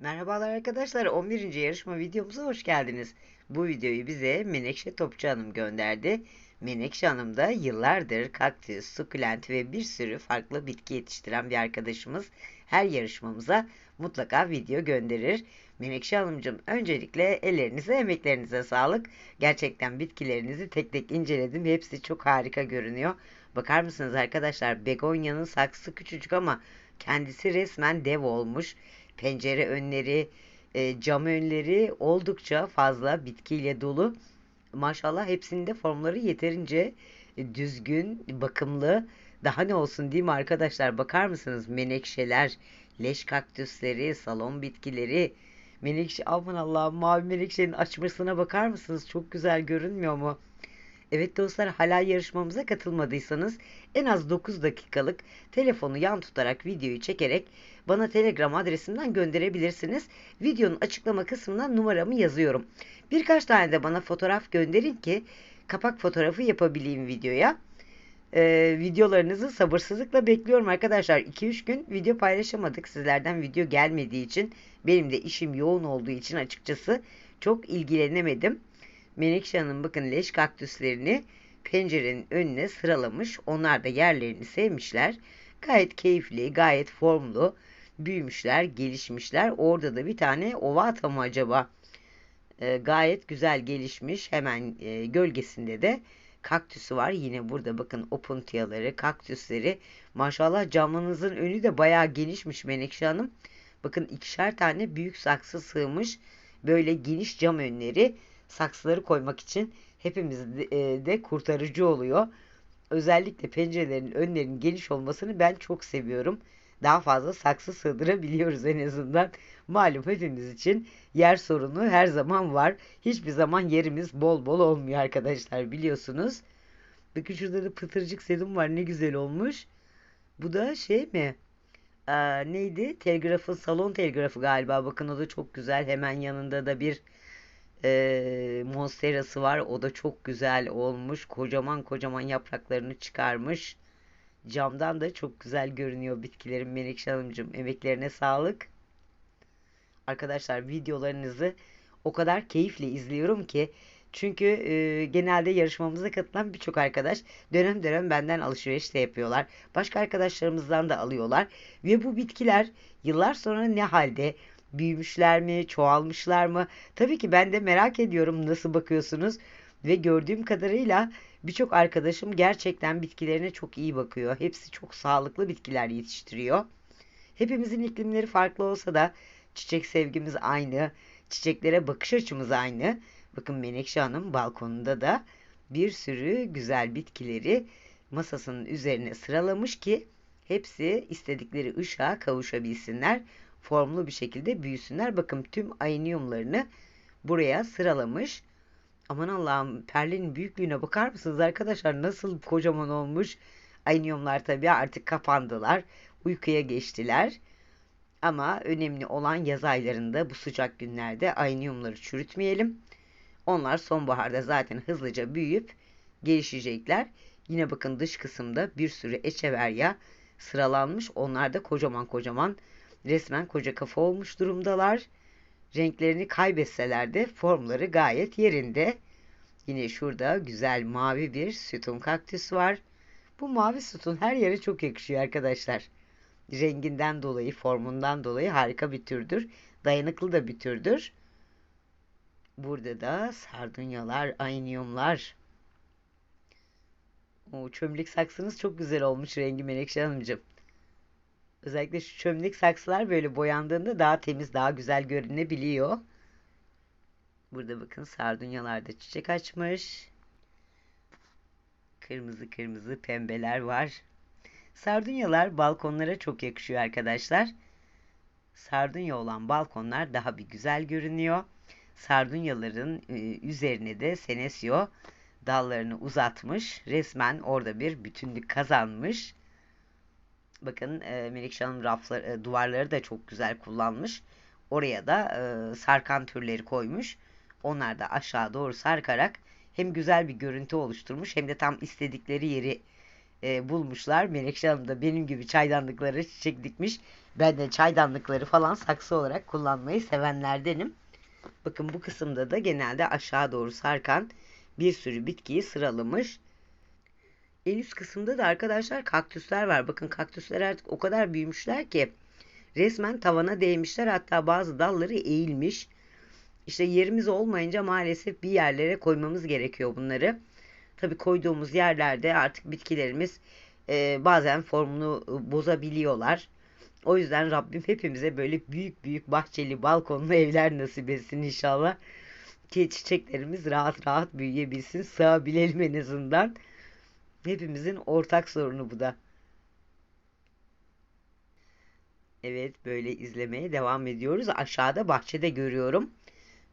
Merhabalar arkadaşlar. 11. yarışma videomuza hoş geldiniz. Bu videoyu bize Menekşe Topçu Hanım gönderdi. Menekşe Hanım da yıllardır kaktüs, sukulent ve bir sürü farklı bitki yetiştiren bir arkadaşımız. Her yarışmamıza mutlaka video gönderir. Menekşe Hanımcığım öncelikle ellerinize, emeklerinize sağlık. Gerçekten bitkilerinizi tek tek inceledim. Hepsi çok harika görünüyor. Bakar mısınız arkadaşlar? Begonya'nın saksı küçücük ama kendisi resmen dev olmuş pencere önleri, e, cam önleri oldukça fazla bitkiyle dolu. Maşallah hepsinde formları yeterince e, düzgün, bakımlı. Daha ne olsun değil mi arkadaşlar? Bakar mısınız? Menekşeler, leş kaktüsleri, salon bitkileri. Menekşe, aman Allah'ım mavi menekşenin açmasına bakar mısınız? Çok güzel görünmüyor mu? Evet dostlar hala yarışmamıza katılmadıysanız en az 9 dakikalık telefonu yan tutarak videoyu çekerek bana Telegram adresimden gönderebilirsiniz. Videonun açıklama kısmına numaramı yazıyorum. Birkaç tane de bana fotoğraf gönderin ki kapak fotoğrafı yapabileyim videoya. Ee, videolarınızı sabırsızlıkla bekliyorum arkadaşlar. 2-3 gün video paylaşamadık sizlerden video gelmediği için. Benim de işim yoğun olduğu için açıkçası çok ilgilenemedim. Menekşe Hanım bakın leş kaktüslerini pencerenin önüne sıralamış. Onlar da yerlerini sevmişler. Gayet keyifli, gayet formlu büyümüşler, gelişmişler. Orada da bir tane ovata mı acaba? E, gayet güzel gelişmiş. Hemen e, gölgesinde de kaktüsü var. Yine burada bakın opuntiyaları, kaktüsleri. Maşallah camınızın önü de bayağı genişmiş Menekşe Hanım. Bakın ikişer tane büyük saksı sığmış. Böyle geniş cam önleri saksıları koymak için hepimiz e, de kurtarıcı oluyor. Özellikle pencerelerin önlerinin geniş olmasını ben çok seviyorum daha fazla saksı sığdırabiliyoruz en azından. Malum hepimiz için yer sorunu her zaman var. Hiçbir zaman yerimiz bol bol olmuyor arkadaşlar biliyorsunuz. Bakın şurada da pıtırcık sedum var ne güzel olmuş. Bu da şey mi? Aa, neydi? Telgrafın salon telgrafı galiba. Bakın o da çok güzel. Hemen yanında da bir e, monsterası var. O da çok güzel olmuş. Kocaman kocaman yapraklarını çıkarmış. Camdan da çok güzel görünüyor bitkilerin Menekşe Hanımcığım. Emeklerine sağlık. Arkadaşlar videolarınızı o kadar keyifle izliyorum ki çünkü e, genelde yarışmamıza katılan birçok arkadaş dönem dönem benden alışveriş de yapıyorlar. Başka arkadaşlarımızdan da alıyorlar. Ve bu bitkiler yıllar sonra ne halde? Büyümüşler mi? Çoğalmışlar mı? Tabii ki ben de merak ediyorum nasıl bakıyorsunuz. Ve gördüğüm kadarıyla Birçok arkadaşım gerçekten bitkilerine çok iyi bakıyor. Hepsi çok sağlıklı bitkiler yetiştiriyor. Hepimizin iklimleri farklı olsa da çiçek sevgimiz aynı, çiçeklere bakış açımız aynı. Bakın Menekşe Hanım balkonunda da bir sürü güzel bitkileri masasının üzerine sıralamış ki hepsi istedikleri ışığa kavuşabilsinler. Formlu bir şekilde büyüsünler. Bakın tüm ayniumlarını buraya sıralamış. Aman Allah'ım perlenin büyüklüğüne bakar mısınız arkadaşlar? Nasıl kocaman olmuş. Anyumlar tabii artık kapandılar. Uykuya geçtiler. Ama önemli olan yaz aylarında bu sıcak günlerde anyumları çürütmeyelim. Onlar sonbaharda zaten hızlıca büyüyüp gelişecekler. Yine bakın dış kısımda bir sürü echeverya sıralanmış. Onlar da kocaman kocaman resmen koca kafa olmuş durumdalar renklerini kaybetseler de formları gayet yerinde. Yine şurada güzel mavi bir sütun kaktüs var. Bu mavi sütun her yere çok yakışıyor arkadaşlar. Renginden dolayı, formundan dolayı harika bir türdür. Dayanıklı da bir türdür. Burada da sardunyalar, ayniyumlar. O çömlek saksınız çok güzel olmuş rengi Menekşe Hanımcığım. Özellikle şu çömlek saksılar böyle boyandığında daha temiz, daha güzel görünebiliyor. Burada bakın sardunyalarda çiçek açmış. Kırmızı kırmızı pembeler var. Sardunyalar balkonlara çok yakışıyor arkadaşlar. Sardunya olan balkonlar daha bir güzel görünüyor. Sardunyaların e, üzerine de senesio dallarını uzatmış. Resmen orada bir bütünlük kazanmış. Bakın e, Melikşah Hanım rafları, e, duvarları da çok güzel kullanmış. Oraya da e, sarkan türleri koymuş. Onlar da aşağı doğru sarkarak hem güzel bir görüntü oluşturmuş hem de tam istedikleri yeri e, bulmuşlar. Menekşe Hanım da benim gibi çaydanlıkları çiçek dikmiş. Ben de çaydanlıkları falan saksı olarak kullanmayı sevenlerdenim. Bakın bu kısımda da genelde aşağı doğru sarkan bir sürü bitkiyi sıralamış. En üst kısımda da arkadaşlar kaktüsler var. Bakın kaktüsler artık o kadar büyümüşler ki resmen tavana değmişler. Hatta bazı dalları eğilmiş. İşte yerimiz olmayınca maalesef bir yerlere koymamız gerekiyor bunları. Tabi koyduğumuz yerlerde artık bitkilerimiz e, bazen formunu bozabiliyorlar. O yüzden Rabbim hepimize böyle büyük büyük bahçeli balkonlu evler nasip etsin inşallah. Ki çiçeklerimiz rahat rahat büyüyebilsin. Sığabilelim en azından. Hepimizin ortak sorunu bu da. Evet böyle izlemeye devam ediyoruz. Aşağıda bahçede görüyorum.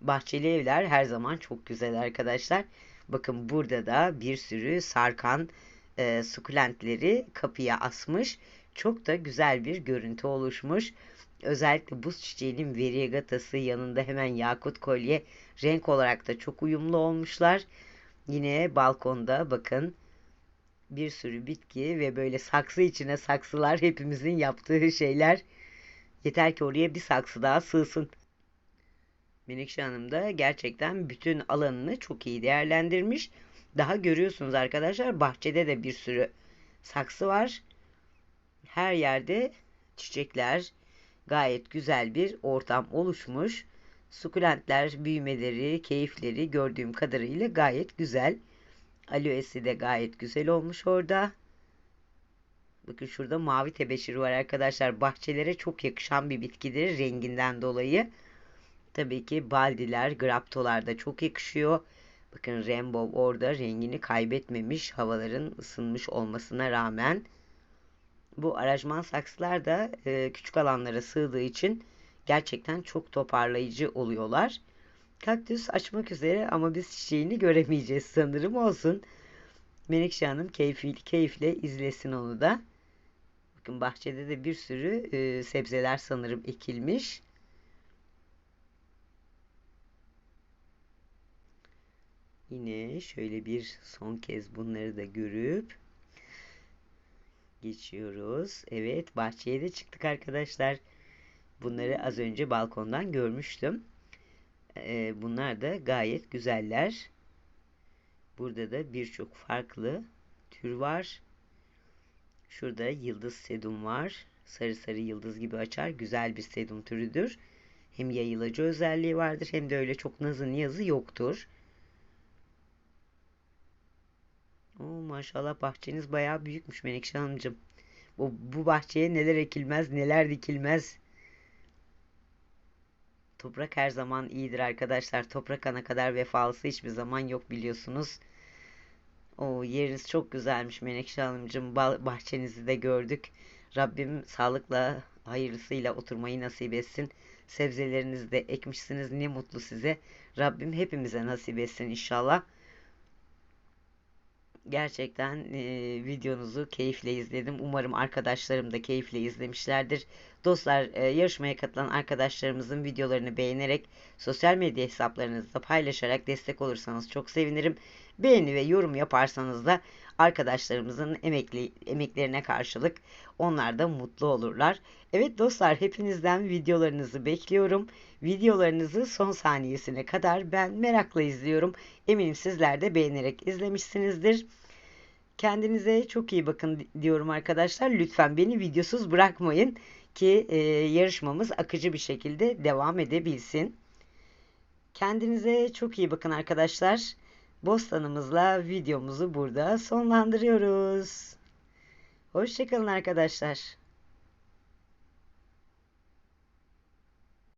Bahçeli evler her zaman çok güzel arkadaşlar. Bakın burada da bir sürü sarkan e, sukulentleri kapıya asmış. Çok da güzel bir görüntü oluşmuş. Özellikle buz çiçeğinin variegatası yanında hemen yakut kolye renk olarak da çok uyumlu olmuşlar. Yine balkonda bakın bir sürü bitki ve böyle saksı içine saksılar hepimizin yaptığı şeyler. Yeter ki oraya bir saksı daha sığsın. Menekşe Hanım da gerçekten bütün alanını çok iyi değerlendirmiş. Daha görüyorsunuz arkadaşlar bahçede de bir sürü saksı var. Her yerde çiçekler gayet güzel bir ortam oluşmuş. Sukulentler büyümeleri, keyifleri gördüğüm kadarıyla gayet güzel. Aloesi de gayet güzel olmuş orada. Bakın şurada mavi tebeşir var arkadaşlar. Bahçelere çok yakışan bir bitkidir renginden dolayı. Tabii ki baldiler, graptolar da çok yakışıyor. Bakın rainbow orada rengini kaybetmemiş havaların ısınmış olmasına rağmen. Bu arajman saksılar da e, küçük alanlara sığdığı için gerçekten çok toparlayıcı oluyorlar. Kaktüs açmak üzere ama biz çiçeğini göremeyeceğiz sanırım olsun. Menekşe Hanım keyifli, keyifle izlesin onu da. Bakın bahçede de bir sürü e, sebzeler sanırım ekilmiş. Yine şöyle bir son kez bunları da görüp geçiyoruz. Evet bahçeye de çıktık arkadaşlar. Bunları az önce balkondan görmüştüm. Ee, bunlar da gayet güzeller. Burada da birçok farklı tür var. Şurada yıldız sedum var. Sarı sarı yıldız gibi açar. Güzel bir sedum türüdür. Hem yayılacı özelliği vardır hem de öyle çok nazı niyazı yoktur. Oo, maşallah bahçeniz bayağı büyükmüş Menekşe Hanımcığım. Bu, bu bahçeye neler ekilmez neler dikilmez. Toprak her zaman iyidir arkadaşlar. Toprak ana kadar vefalısı hiçbir zaman yok biliyorsunuz. O yeriniz çok güzelmiş Menekşe Hanımcığım. Bahçenizi de gördük. Rabbim sağlıkla hayırlısıyla oturmayı nasip etsin. Sebzelerinizi de ekmişsiniz. Ne mutlu size. Rabbim hepimize nasip etsin inşallah. Gerçekten e, videonuzu keyifle izledim. Umarım arkadaşlarım da keyifle izlemişlerdir. Dostlar e, yarışmaya katılan arkadaşlarımızın videolarını beğenerek sosyal medya hesaplarınızda paylaşarak destek olursanız çok sevinirim. Beğeni ve yorum yaparsanız da arkadaşlarımızın emekli, emeklerine karşılık onlar da mutlu olurlar. Evet dostlar hepinizden videolarınızı bekliyorum. Videolarınızı son saniyesine kadar ben merakla izliyorum. Eminim sizler de beğenerek izlemişsinizdir. Kendinize çok iyi bakın diyorum arkadaşlar. Lütfen beni videosuz bırakmayın ki e, yarışmamız akıcı bir şekilde devam edebilsin. Kendinize çok iyi bakın arkadaşlar. Bostanımızla videomuzu burada sonlandırıyoruz. Hoşçakalın arkadaşlar.